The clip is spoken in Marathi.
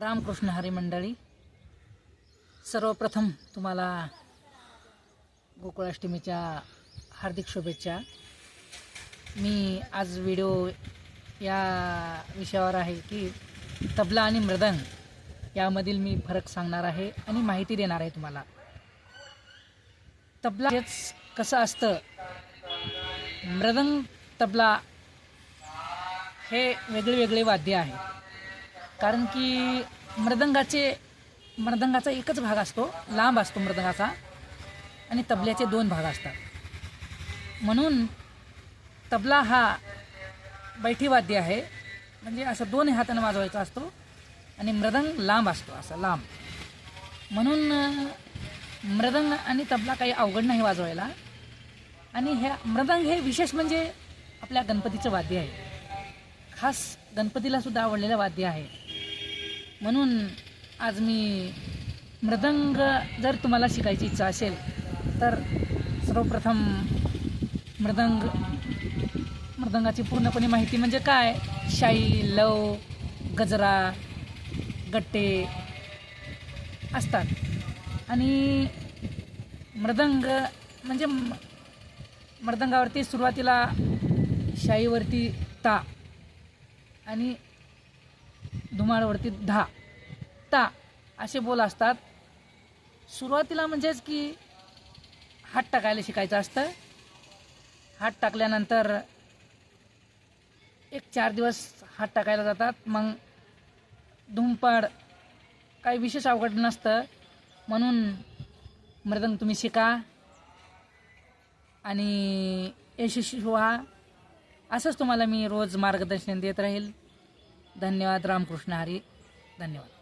रामकृष्ण हरी मंडळी सर्वप्रथम तुम्हाला गोकुळाष्टमीच्या हार्दिक शुभेच्छा. मी आज व्हिडिओ या विषयावर आहे की तबला आणि मृदंग यामधील मी फरक सांगणार आहे आणि माहिती देणार आहे तुम्हाला. तबला हेच कसं असतं? मृदंग तबला हे वेगळे वेगळे वाद्य आहे. कारण की मृदंगाचे मृदंगाचा एकच भाग असतो लांब असतो मृदंगाचा आणि तबल्याचे दोन भाग असतात. म्हणून तबला हा बैठी वाद्य आहे. म्हणजे असं दोन हातानं वाजवायचा असतो आणि मृदंग लांब असतो असं लांब. म्हणून मृदंग आणि तबला काही अवघड नाही वाजवायला. आणि ह्या मृदंग हे विशेष म्हणजे आपल्या गणपतीचं वाद्य आहे. खास गणपतीला सुद्धा आवडलेलं वाद्य आहे. म्हणून आज मी मृदंग जर तुम्हाला शिकायची इच्छा असेल तर सर्वप्रथम मृदंग मृदंगाची पूर्णपणे माहिती म्हणजे काय? शाई लव गजरा गट्टे असतात. आणि मृदंग म्हणजे मृदंगावरती सुरुवातीला शाईवरती ता आणि धुमाळवरती धा. ता असे बोल असतात. सुरुवातीला म्हणजेच की हात टाकायला शिकायचं असतं. हात टाकल्यानंतर एक चार दिवस हात टाकायला जातात. मग धुमपाड काही विशेष अवघड नसतं. म्हणून मृदंग तुम्ही शिका आणि यशस्वी व्हा. असंच तुम्हाला मी रोज मार्गदर्शन देत राहील. धन्यवाद. रामकृष्ण हरी. धन्यवाद.